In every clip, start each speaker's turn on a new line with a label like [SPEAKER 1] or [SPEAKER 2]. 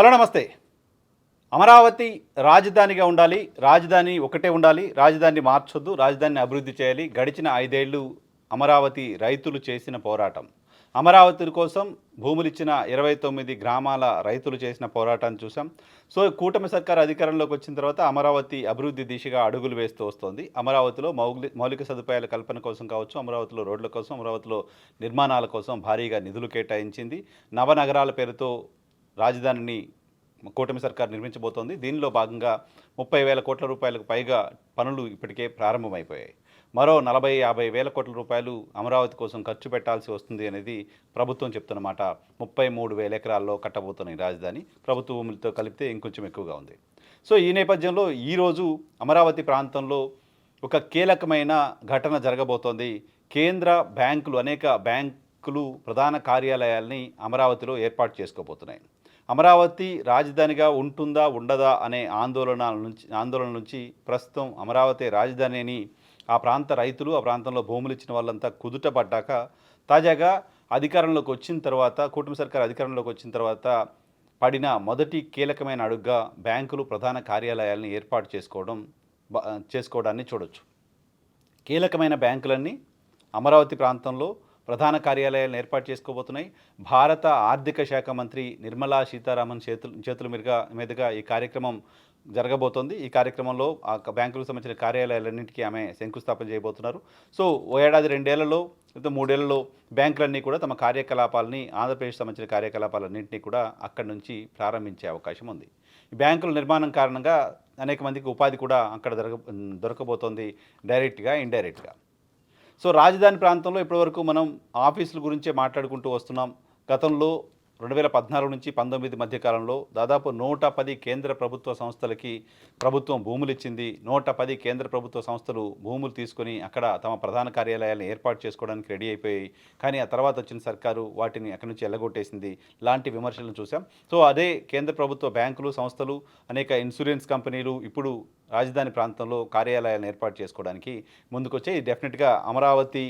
[SPEAKER 1] Hello నమస్తే. అమరావతి రాజధానిగా ఉండాలి రాజధాని ఒకటే ఉండాలి రాజధాని మార్చొద్దు రాజధానిని అభివృద్ధి చేయాలి గడిచిన ఐదేళ్ళు అమరావతి రైతులు చేసిన పోరాటం. అమరావతి కోసం భూములిచ్చిన ఇరవై తొమ్మిది గ్రామాల రైతులు చేసిన పోరాటాన్ని చూసాం సో కూటమి సర్కార్ అధికారంలోకి వచ్చిన తర్వాత అమరావతి అభివృద్ధి దిశగా అడుగులు వేస్తూ వస్తోంది. అమరావతిలో మౌలి మౌలిక సదుపాయాల కల్పన కోసం కావచ్చు అమరావతిలో రోడ్ల కోసం అమరావతిలో నిర్మాణాల కోసం భారీగా నిధులు కేటాయించింది. నవనగరాల పేరుతో రాజధానిని కూటమి సర్కార్ నిర్మించబోతోంది. దీనిలో భాగంగా ముప్పై వేల కోట్ల రూపాయలకు పైగా పనులు ఇప్పటికే ప్రారంభమైపోయాయి. మరో నలభై యాభై వేల కోట్ల రూపాయలు అమరావతి కోసం ఖర్చు పెట్టాల్సి వస్తుంది అనేది ప్రభుత్వం చెప్తున్నమాట ముప్పై మూడు వేల ఎకరాల్లో కట్టబోతున్న ఈ రాజధాని ప్రభుత్వ భూములతో కలిపితే ఇంకొంచెం ఎక్కువగా ఉంది. సో ఈ నేపథ్యంలో ఈరోజు అమరావతి ప్రాంతంలో ఒక కీలకమైన ఘటన జరగబోతోంది. కేంద్ర బ్యాంకులు అనేక బ్యాంకులు ప్రధాన కార్యాలయాల్ని అమరావతిలో ఏర్పాటు చేసుకోబోతున్నాయి. అమరావతి రాజధానిగా ఉంటుందా ఉండదా అనే ఆందోళన నుంచి ఆందోళన నుంచి ప్రస్తుతం అమరావతి రాజధాని అని ఆ ప్రాంత రైతులు ఆ ప్రాంతంలో భూములు ఇచ్చిన వాళ్ళంతా కుదుట పడ్డాక తాజాగా అధికారంలోకి వచ్చిన తర్వాత కూటమి సర్కార్ అధికారంలోకి వచ్చిన తర్వాత పడిన మొదటి కీలకమైన అడుగ్గా బ్యాంకులు ప్రధాన కార్యాలయాలను ఏర్పాటు చేసుకోవడం చేసుకోవడాన్ని చూడొచ్చు. కీలకమైన బ్యాంకులన్నీ అమరావతి ప్రాంతంలో ప్రధాన కార్యాలయాలను ఏర్పాటు చేసుకోబోతున్నాయి. భారత ఆర్థిక శాఖ మంత్రి నిర్మలా సీతారామన్ చేతులు చేతుల మీదుగా మీదుగా ఈ కార్యక్రమం జరగబోతోంది. ఈ కార్యక్రమంలో ఆ బ్యాంకులకు సంబంధించిన కార్యాలయాలన్నింటికీ ఆమె శంకుస్థాపన చేయబోతున్నారు. సో ఓ ఏడాది రెండేళ్ళలో లేదా మూడేళ్ళలో బ్యాంకులన్నీ కూడా తమ కార్యకలాపాలని ఆంధ్రప్రదేశ్ సంబంధించిన కార్యకలాపాలన్నింటినీ కూడా అక్కడి నుంచి ప్రారంభించే అవకాశం ఉంది. ఈ బ్యాంకుల నిర్మాణం కారణంగా అనేక మందికి ఉపాధి కూడా అక్కడ దొరక దొరకబోతోంది డైరెక్ట్గా ఇండైరెక్ట్గా. సో రాజధాని ప్రాంతంలో ఇప్పటివరకు మనం ఆఫీసుల గురించే మాట్లాడుకుంటూ వస్తున్నాం. గతంలో రెండు వేల పద్నాలుగు నుంచి పంతొమ్మిది మధ్య కాలంలో దాదాపు నూట పది కేంద్ర ప్రభుత్వ సంస్థలకి ప్రభుత్వం భూములు ఇచ్చింది. నూట పది కేంద్ర ప్రభుత్వ సంస్థలు భూములు తీసుకొని అక్కడ తమ ప్రధాన కార్యాలయాలను ఏర్పాటు చేసుకోవడానికి రెడీ అయిపోయాయి. కానీ ఆ తర్వాత వచ్చిన సర్కారు వాటిని అక్కడి నుంచి ఎల్లగొట్టేసింది. లాంటి విమర్శలను చూసాం సో అదే కేంద్ర ప్రభుత్వ బ్యాంకులు సంస్థలు అనేక ఇన్సూరెన్స్ కంపెనీలు ఇప్పుడు రాజధాని ప్రాంతంలో కార్యాలయాలను ఏర్పాటు చేసుకోవడానికి ముందుకొచ్చే డెఫినెట్గా అమరావతి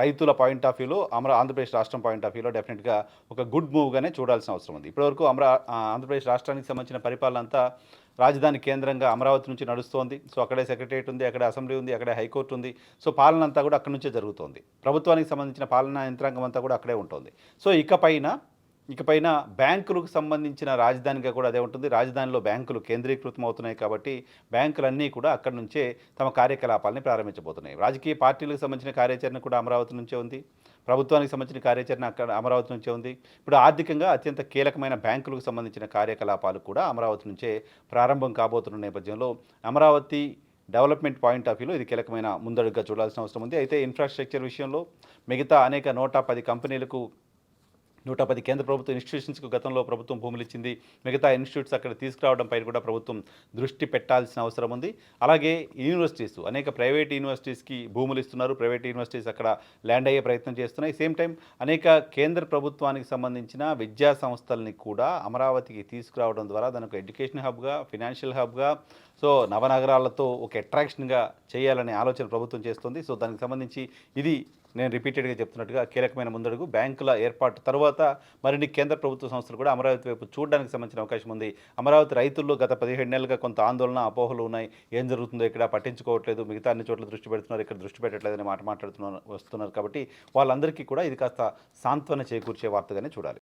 [SPEAKER 1] రైతుల పాయింట్ ఆఫ్ వ్యూలో అమరా ఆంధ్రప్రదేశ్ రాష్ట్రం పాయింట్ ఆఫ్ వ్యూలో డెఫినెట్గా ఒక గుడ్ మూవ్గానే చూడాల్సిన అవసరం ఉంది. ఇప్పటివరకు అమరా ఆంధ్రప్రదేశ్ రాష్ట్రానికి సంబంధించిన పరిపాలన అంతా రాజధాని కేంద్రంగా అమరావతి నుంచి నడుస్తోంది. సో అక్కడే సెక్రటరియట్ ఉంది అక్కడే అసెంబ్లీ ఉంది అక్కడే హైకోర్టు ఉంది. సో పాలన అంతా కూడా అక్కడి నుంచే జరుగుతోంది. ప్రభుత్వానికి సంబంధించిన పాలనా యంత్రాంగం అంతా కూడా అక్కడే ఉంటుంది. సో ఇకపైన ఇకపైన బ్యాంకులకు సంబంధించిన రాజధానిగా కూడా అదే ఉంటుంది. రాజధానిలో బ్యాంకులు కేంద్రీకృతం అవుతున్నాయి కాబట్టి బ్యాంకులన్నీ కూడా అక్కడి నుంచే తమ కార్యకలాపాలని ప్రారంభించబోతున్నాయి. రాజకీయ పార్టీలకు సంబంధించిన కార్యాచరణ కూడా అమరావతి నుంచే ఉంది. ప్రభుత్వానికి సంబంధించిన కార్యాచరణ అక్కడ అమరావతి నుంచే ఉంది. ఇప్పుడు ఆర్థికంగా అత్యంత కీలకమైన బ్యాంకులకు సంబంధించిన కార్యకలాపాలు కూడా అమరావతి నుంచే ప్రారంభం కాబోతున్న నేపథ్యంలో అమరావతి డెవలప్మెంట్ పాయింట్ ఆఫ్ వ్యూలో ఇది కీలకమైన ముందడుగుగా చూడాల్సిన అవసరం ఉంది. అయితే ఇన్ఫ్రాస్ట్రక్చర్ విషయంలో మిగతా అనేక నూట పది కంపెనీలకు నూట పది కేంద్ర ప్రభుత్వ ఇన్స్టిట్యూషన్స్కు గతంలో ప్రభుత్వం భూములు ఇచ్చింది మిగతా ఇన్స్టిట్యూట్స్ అక్కడ తీసుకురావడంపై కూడా ప్రభుత్వం దృష్టి పెట్టాల్సిన అవసరం ఉంది. అలాగే యూనివర్సిటీస్ అనేక ప్రైవేట్ యూనివర్సిటీస్కి భూములు ఇస్తున్నారు ప్రైవేట్ యూనివర్సిటీస్ అక్కడ ల్యాండ్ అయ్యే ప్రయత్నం చేస్తున్నాయి. సేమ్ టైం అనేక కేంద్ర ప్రభుత్వానికి సంబంధించిన విద్యా సంస్థల్ని కూడా అమరావతికి తీసుకురావడం ద్వారా దానికి ఎడ్యుకేషన్ హబ్గా ఫినాన్షియల్ హబ్గా సో నవనగరాలతో ఒక అట్రాక్షన్గా చేయాలనే ఆలోచన ప్రభుత్వం చేస్తుంది. సో దానికి సంబంధించి ఇది నేను రిపీటెడ్గా చెప్తున్నట్టుగా కీలకమైన ముందడుగు. బ్యాంకుల ఏర్పాటు తర్వాత మరిన్ని కేంద్ర ప్రభుత్వ సంస్థలు కూడా అమరావతి వైపు చూడడానికి సంబంధించిన అవకాశం ఉంది. అమరావతి రైతుల్లో గత పదిహేడు నెలలుగా కొంత ఆందోళన అపోహలు ఉన్నాయి. ఏం జరుగుతుందో ఇక్కడ పట్టించుకోవట్లేదు. మిగతా అన్ని చోట్ల దృష్టి పెడుతున్నారు. ఇక్కడ దృష్టి పెట్టట్లేదని మాట మాట్లాడుతున్నారు వస్తున్నారు కాబట్టి వాళ్ళందరికీ కూడా ఇది కాస్త సాంత్వన చేకూర్చే వార్తగానే చూడాలి.